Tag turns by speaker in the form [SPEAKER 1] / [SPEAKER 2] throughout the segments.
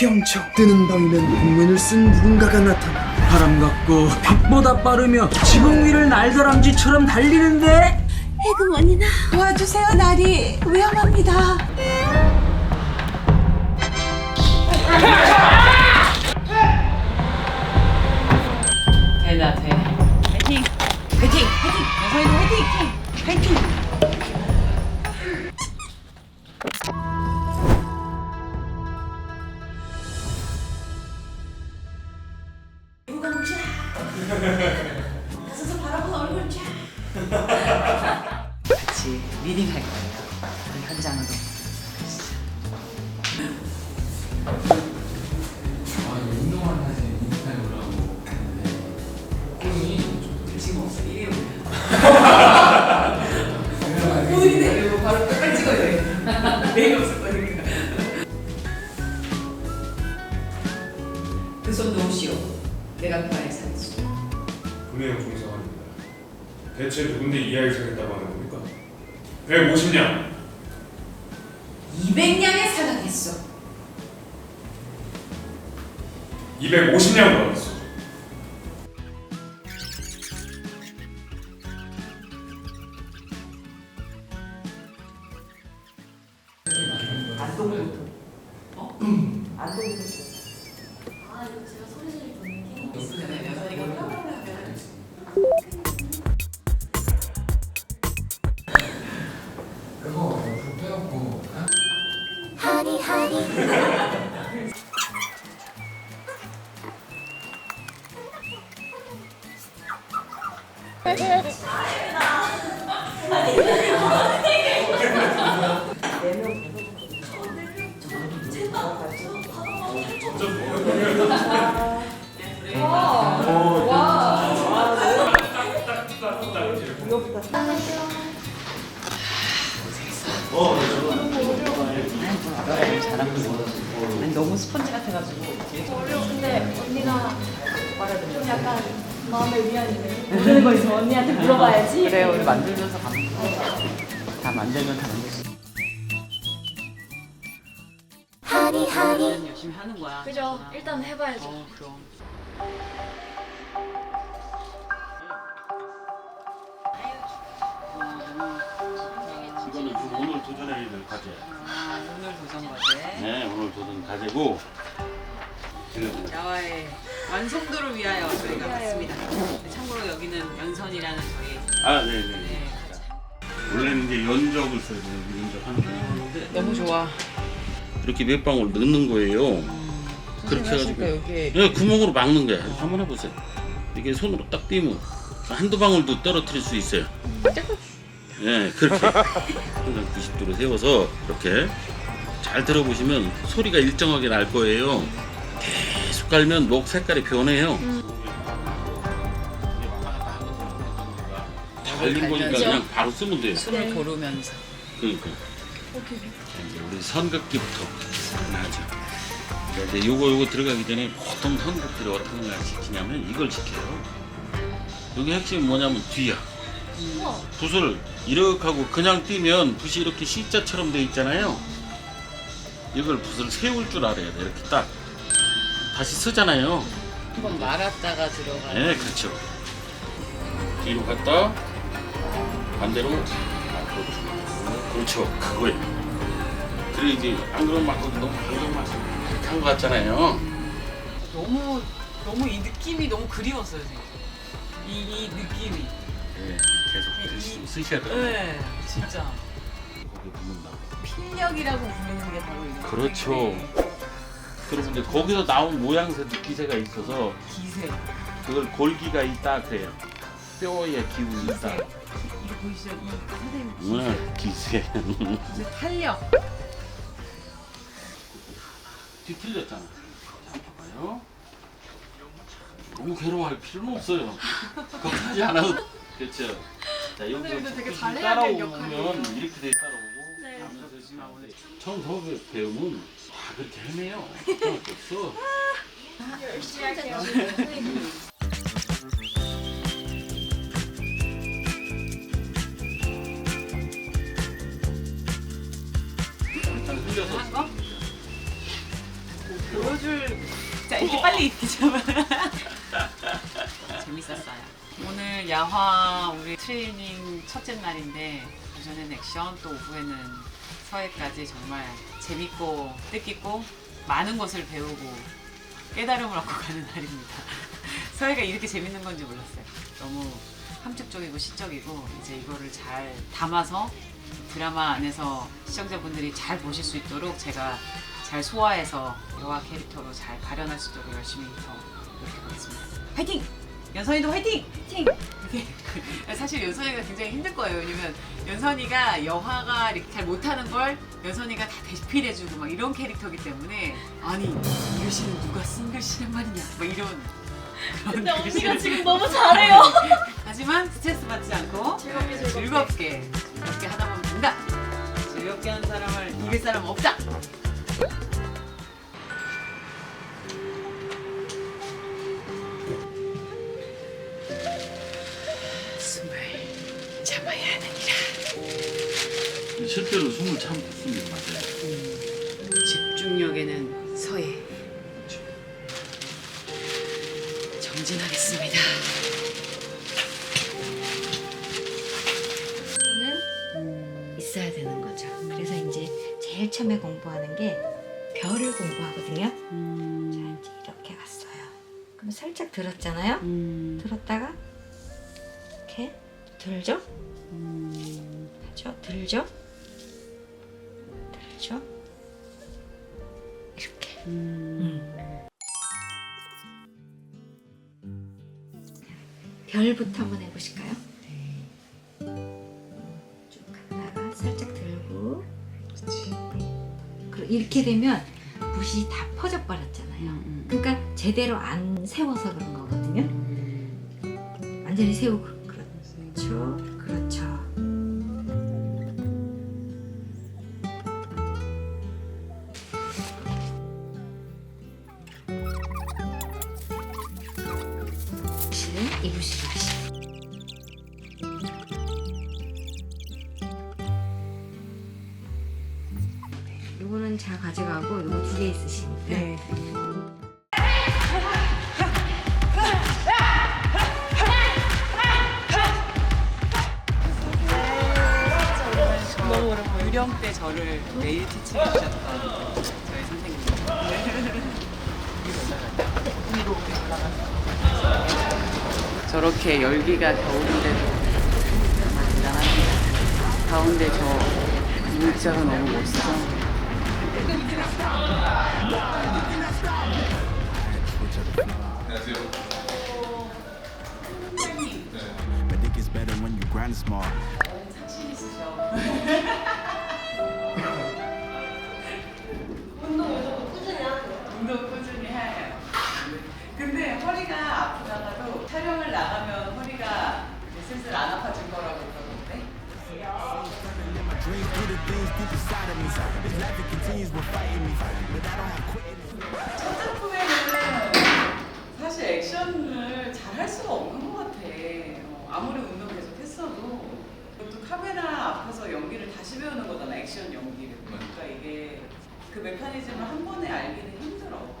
[SPEAKER 1] 휘영청 뜨는 방이면 복면을 쓴 누군가가 나타나 바람 같고 빛보다 빠르며 지붕 위를 날다람쥐처럼 달리는데
[SPEAKER 2] 해금원이나 도와주세요 나리 위험합니다
[SPEAKER 3] 되나 돼. 파이팅! 파이팅! 파이팅! 여성이도 파이팅! 파이팅! 리딩할 거예요. 우리 현장으로.
[SPEAKER 4] 250냥 받았어.
[SPEAKER 3] 안 아니, 너무 스펀지 같아가지고.
[SPEAKER 5] 근데 언니가 좀 약간 마음의 위안이네 모르는 거 있으면 언니한테 물어봐야지
[SPEAKER 3] 그래, 우리 만들면서 가면 돼. 다 만들면 다 만들 수 있어. 열심히 하는 거야.
[SPEAKER 5] 그죠 일단 해봐야죠
[SPEAKER 3] 어, 그럼.
[SPEAKER 6] 이거는 지금 오늘 도전해야 될 과제.
[SPEAKER 3] 아, 오늘 도전 과제.
[SPEAKER 6] 네, 오늘 도전 과제고 지금
[SPEAKER 3] 야와의 완성도를 위하여 저희가 왔습니다. 참고로 여기는 연선이라는 저희
[SPEAKER 6] 아, 네, 네.
[SPEAKER 3] 네,
[SPEAKER 6] 원래는 이제 연적을 써야 돼요. 연적하는 거는데
[SPEAKER 3] 너무 좋아.
[SPEAKER 6] 이렇게 몇 방울 넣는 거예요. 그렇게 해가지고
[SPEAKER 3] 여기
[SPEAKER 6] 예, 구멍으로 막는 거야. 한번 해보세요. 이게 손으로 딱 띄면 한두 방울도 떨어뜨릴 수 있어요. 예, 그렇게 항상 90도로 세워서 이렇게 잘 들어보시면 소리가 일정하게 날 거예요. 깔면 목 색깔이 변해요. 달린 거니까 그냥 바로 쓰면 돼요.
[SPEAKER 3] 숨을 고르면서
[SPEAKER 6] 그러니까. 이제 우리 선긋기부터 나죠. 그러니까 이제 요거 요거 들어가기 전에 보통 선긋기를 어떤 걸 시키냐면 이걸 시켜요. 여기 핵심이 뭐냐면 뒤야. 붓을 이렇게 하고 그냥 뛰면 붓이 이렇게 C자처럼 돼 있잖아요. 이걸 붓을 세울 줄 알아야 돼. 이렇게 딱. 다시 쓰잖아요.
[SPEAKER 3] 한번 말았다가 들어가.
[SPEAKER 6] 네, 그렇죠. 뒤로 갔다 반대로 앞으로 쭉. 그렇죠. 그거예요. 그래 이제 안 그러면 막 거기 너무 방금 막 한거 같잖아요.
[SPEAKER 3] 너무 너무 이 느낌이 너무 그리웠어요. 지금. 이, 이 느낌이.
[SPEAKER 6] 네, 계속
[SPEAKER 3] 이-
[SPEAKER 6] 쓰- 쓰셔야 돼요.
[SPEAKER 3] 네, 진짜
[SPEAKER 6] 거기 붙는다.
[SPEAKER 3] 필력이라고 부르는 게 바로 이거.
[SPEAKER 6] 그렇죠. 그리고 이제 거기서 나온 모양새 기세가 있어서
[SPEAKER 3] 기세.
[SPEAKER 6] 그걸 골기가 있다 그래요. 뼈에 기운이 있다.
[SPEAKER 3] 이거 보이시죠? 이 선생님 기세.
[SPEAKER 6] 네, 기세.
[SPEAKER 3] 기세 탄력.
[SPEAKER 6] 뒤틀렸잖아. 자, 봐봐요. 너무 괴로워할 필요는 없어요. 걱정하지 않아도 그렇죠. 자, 여기서
[SPEAKER 5] 선생님도 되게 잘해야 될
[SPEAKER 6] 따라오면 이렇게 돼 따라오고
[SPEAKER 5] 네.
[SPEAKER 6] 하면서 지금 원래 처음 서울 배우면 다 그렇게 헤매요. 걱정할 게 없어.
[SPEAKER 5] 열심히 할게요 선생님
[SPEAKER 6] 일단 흘려서
[SPEAKER 3] 한 거? 줄. 자 이렇게 빨리 입히자면. 재밌었어요. 오늘 야화 우리 트레이닝 첫째 날인데 오전에는 액션 또 오후에는 서해까지 정말 재밌고 뜻깊고 많은 것을 배우고 깨달음을 얻고 가는 날입니다. 서해가 이렇게 재밌는 건지 몰랐어요. 너무 함축적이고 시적이고 이제 이거를 잘 담아서 드라마 안에서 시청자분들이 잘 보실 수 있도록 제가 잘 소화해서 여화 캐릭터로 잘 발현할 수 있도록 열심히 더 노력해보겠습니다. 화이팅! 연선이도 화이팅! 화이팅! 사실 연선이가 굉장히 힘들 거예요. 왜냐면 연선이가 여화가 이렇게 잘 못하는 걸 연선이가 다 대필해주고 막 이런 캐릭터이기 때문에 아니 이 글씨는 누가 쓴 글씨란 말이냐 막 이런 그런
[SPEAKER 5] 근데 언니가
[SPEAKER 3] 글씨를
[SPEAKER 5] 지금 너무 잘해요.
[SPEAKER 3] 하지만 스트레스 받지 않고
[SPEAKER 5] 즐겁게,
[SPEAKER 3] 네, 즐겁게 즐겁게 하다 보면 된다. 즐겁게 하는 사람을 이길 사람 은 없다.
[SPEAKER 6] 실제로 숨을 참습니다. 맞아요.
[SPEAKER 3] 집중력에는 서예. 정진하겠습니다.
[SPEAKER 7] 는 있어야 되는 거죠. 그래서 이제 제일 처음에 공부하는 게 별을 공부하거든요. 자, 이제 이렇게 갔어요. 그럼 살짝 들었잖아요. 들었다가 이렇게 들죠? 하죠? 들죠? 들죠? 이렇게. 음. 별부터 한번 해보실까요? 쭉 갔다가 살짝 들고 그리고 이렇게 되면 붓이 다 퍼져 버렸잖아요. 그러니까 제대로 안 세워서 그런 거거든요. 완전히 세우고 요거는 자 가져가고 요거 두 개 있으시니까
[SPEAKER 3] 네. 너무 오랜만에 유령 때 저를 매일 티칭해 주셨던 저희 선생님. 위로 저렇게 열기가 겨울인데도 정말 대단합니다. 가운데 저 물자가 너무 멋있어.
[SPEAKER 8] Gets better when you grind small.
[SPEAKER 3] 운동 꾸준히 해요. 근데 허리가 아프다가도 촬영을 나가면 허리가 이제 슬슬 안 아파질 거라고 그러던데.
[SPEAKER 8] Dreams through the things deep inside of me. This life it continues with
[SPEAKER 3] 그 메커니즘을 한 번에 알기는 힘들어.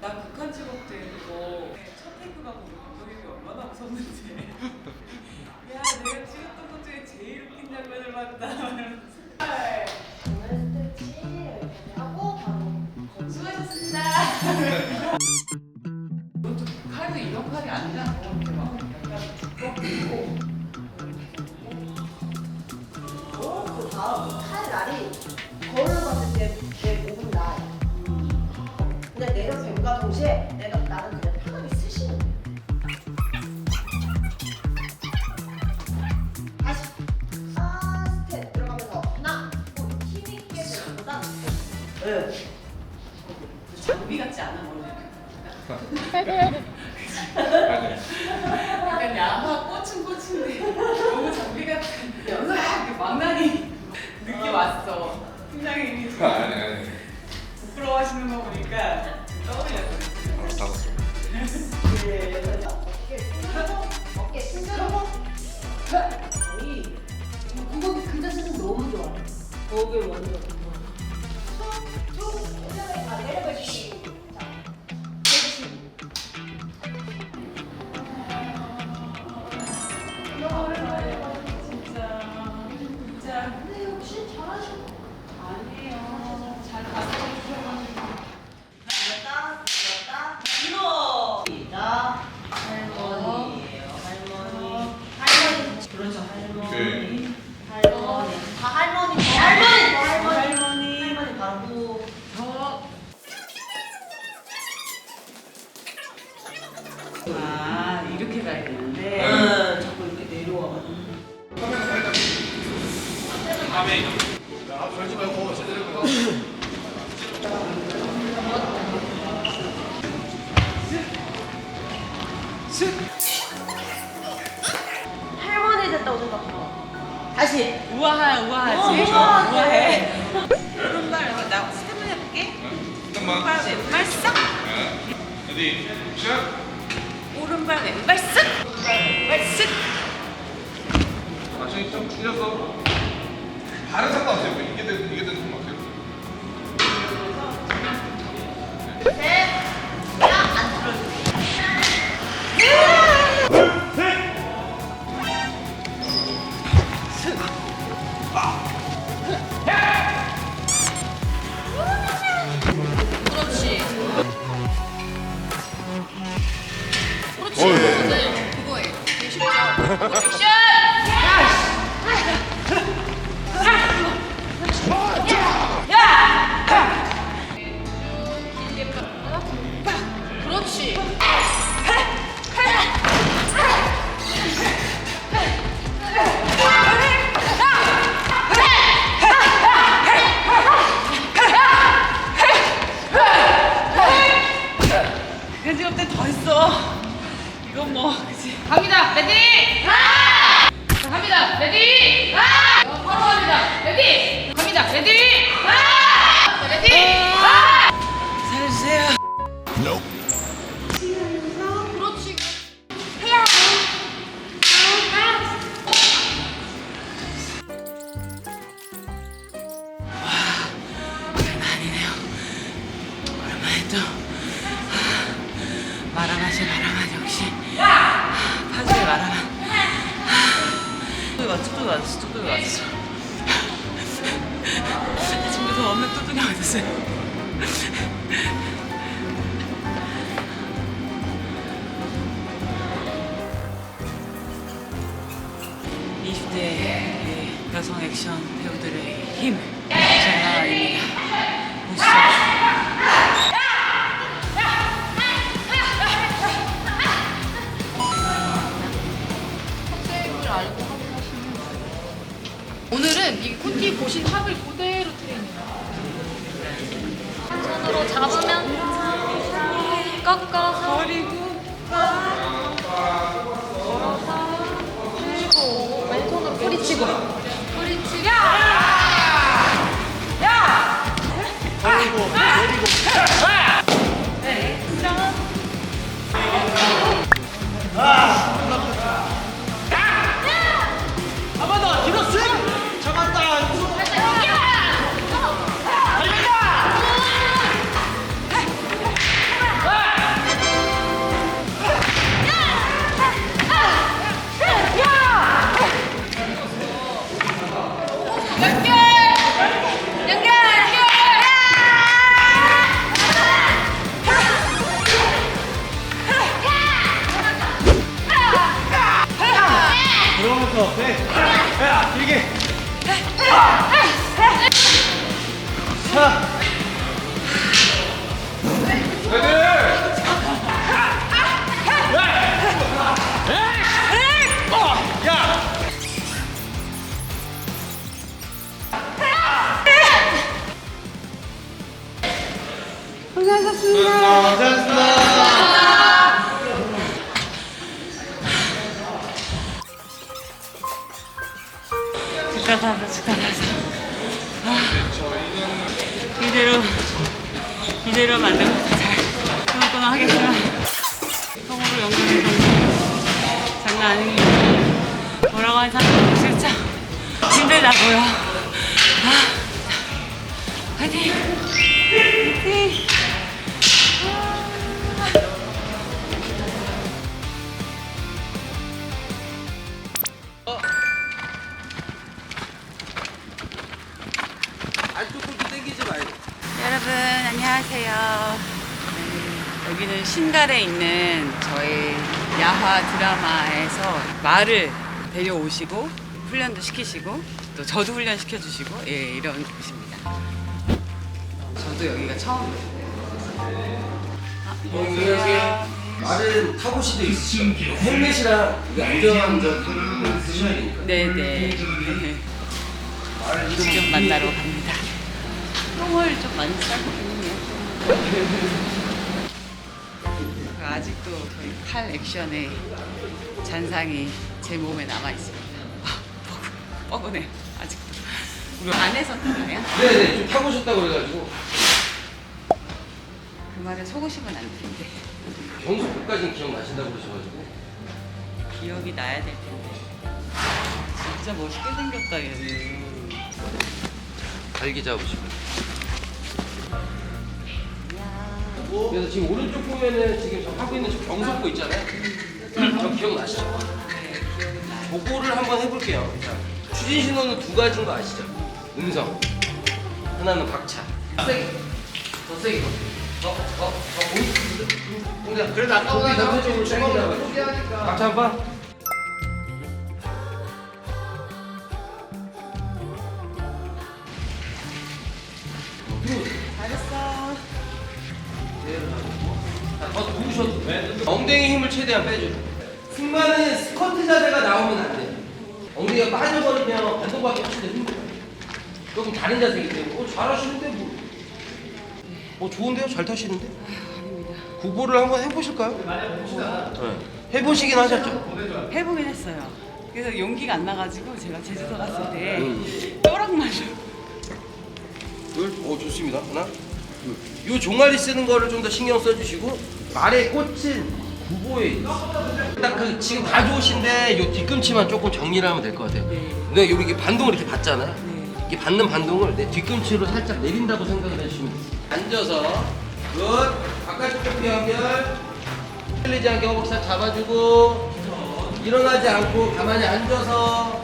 [SPEAKER 3] 나 북한 직업 때 그거 첫 테이크가 보면 감독님이 얼마나 무섭는지. 야, 내가 찍었던 것 중에 제일 웃긴 장면을 봤다. 수고하셨습니다. 약간 야마 꽂힌 꽂힌데 너무 장비 같은 이렇게 망나니 느낌 왔어. 팀장님이 부끄러워하시는 거 보니까 떠올렸어.
[SPEAKER 2] 어깨 힘들어. 이 그거 그 자세는 너무 좋아. 거기 완전
[SPEAKER 3] 천천히 가야 되는데.
[SPEAKER 2] 응, 자꾸 이렇게 내려와. 할머니 됐다고 생각하. 다시.
[SPEAKER 3] 우아하 우아하지. 우아해. 오른발 나 스텝을 해볼게. 오른발 왼발 싹
[SPEAKER 4] 레디? 시작
[SPEAKER 3] 오른발 왼발 쓱 왼발 쓱
[SPEAKER 9] 나중에 좀 줄여서 발은 상관없어요. 이게 되든 이게 되든 상관없
[SPEAKER 10] 뭐라고
[SPEAKER 3] 하는 사람 진짜 힘들다고요. 아, 화이팅! 화이팅 여러분 안녕하세요. 네, 여기는 신갈에 있는 저희 야화 드라마에서 말을 데려오시고 훈련도 시키시고 또 저도 훈련 시켜주시고 예 이런 곳입니다. 저도 여기가 처음이에요. 아, 안녕하세요.
[SPEAKER 11] 말은 타고시도 있으시죠. 헬멧이랑 점들을 쓰셔야 되니까.
[SPEAKER 3] 네네. 이동 만나러 갑니다. 똥을 좀 많이 싸고 있네요. 아직도 저희 칼 액션의 잔상이 제 몸에 남아 있습니다. 뻐근, 뻐근해요. 아직도. 우리 안에서 타나요?
[SPEAKER 11] 네네, 좀 타보셨다고 그래가지고.
[SPEAKER 3] 그 말에 속으시면 안 되는데
[SPEAKER 11] 경수까지는 기억나신다고 그러셔가지고.
[SPEAKER 3] 기억이 나야 될 텐데. 진짜 멋있게 생겼다 얘는.
[SPEAKER 11] 달기 잡으시고. 그래서 지금 오른쪽 보면은 지금 저 하고 있는 저 경속고 있잖아요. 저 기억나시죠? 그거를 한번 해볼게요. 자, 추진 신호는 두 가지인 거 아시죠? 음성. 하나는 박차. 세게. 더 세게. 더, 더, 더 보이. 근데 그래도 아까보다 전체적으로 짧게 박차 한 번.
[SPEAKER 3] 잘했어.
[SPEAKER 11] 자, 더 누우셔도 돼. 엉덩이 힘을 최대한 빼줘. 승마는 스쿼트 자세가 나오면 안 돼. 엉덩이가 빠져버리면 반동밖에 훨씬 더 힘들어. 조금 다른 자세이기 때문에. 어, 잘하시는데 뭐. 어, 좋은데요? 잘 타시는데? 구보를 한번 해보실까요? 네. 해보시긴 하셨죠?
[SPEAKER 3] 해보긴 했어요. 그래서 용기가 안 나가지고 제가 제주도 갔을 때
[SPEAKER 11] 음.
[SPEAKER 3] 또락말로
[SPEAKER 11] 둘, 오 좋습니다. 하나, 둘. 요 종아리 쓰는 거를 좀 더 신경 써주시고 말에 꽂힌 구보에 딱그 지금 다 좋으신데 요 뒤꿈치만 조금 정리를 하면 될 것 같아요. 근데 여기 이게 반동을 이렇게 받잖아요. 이게 받는 반동을 내 뒤꿈치로 살짝 내린다고 생각을 해주시면 돼요. 앉아서 굿. 바깥쪽 뼈 연결 흘리지 않게 허벅지 살 잡아주고 일어나지 않고 가만히 앉아서.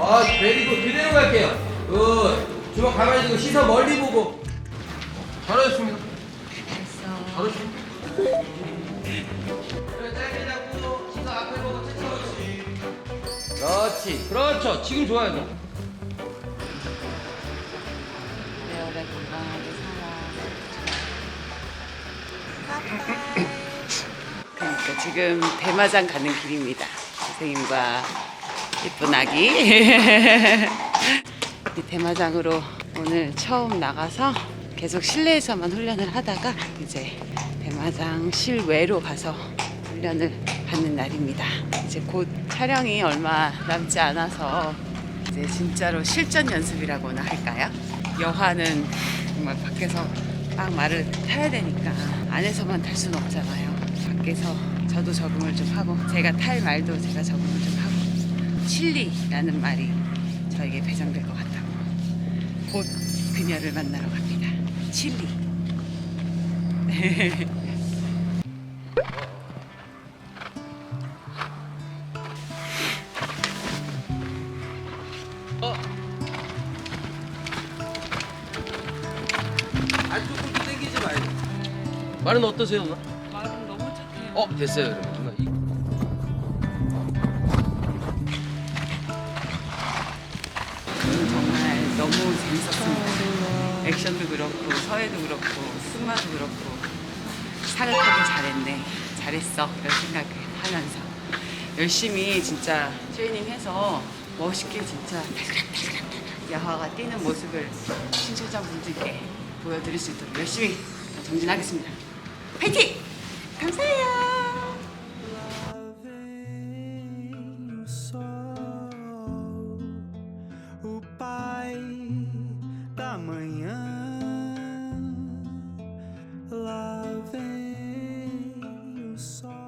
[SPEAKER 11] 아 베리고 그대로 갈게요. 굿. 주먹 가만히 두고 시선 멀리 보고. 잘하셨습니다. 잘하셨습니다 그렇지 그렇죠 지금 좋아요
[SPEAKER 3] 내어라 건강하게 그러니까 지금 대마장 가는 길입니다. 선생님과 예쁜 아기. 이 대마장으로 오늘 처음 나가서 계속 실내에서만 훈련을 하다가 이제 대마장 실외로 가서 훈련을 받는 날입니다. 이제 곧 촬영이 얼마 남지 않아서 이제 진짜로 실전 연습이라고나 할까요? 여화는 정말 밖에서 막 말을 타야 되니까 안에서만 탈 수는 없잖아요. 밖에서 저도 적응을 좀 하고 제가 탈 말도 제가 적응을 좀 하고 칠리라는 말이 저에게 배정될 것 같다고 곧 그녀를 만나러 갑니다. 칠리.
[SPEAKER 11] 말은 어떠세요 누나?
[SPEAKER 3] 말은 너무 착해요.
[SPEAKER 11] 어 됐어요 그러면 누나 이-
[SPEAKER 3] 정말 너무 재밌었습니다. 액션도 그렇고 서해도 그렇고 승마도 그렇고 사극하게 잘했네, 잘했어 이런 생각을 하면서 열심히 진짜 트레이닝해서 멋있게 진짜 달그락달그락 야화가 뛰는 모습을 신체장 분들께 보여드릴 수 있도록 열심히 정진하겠습니다. 파이팅! 감사해요.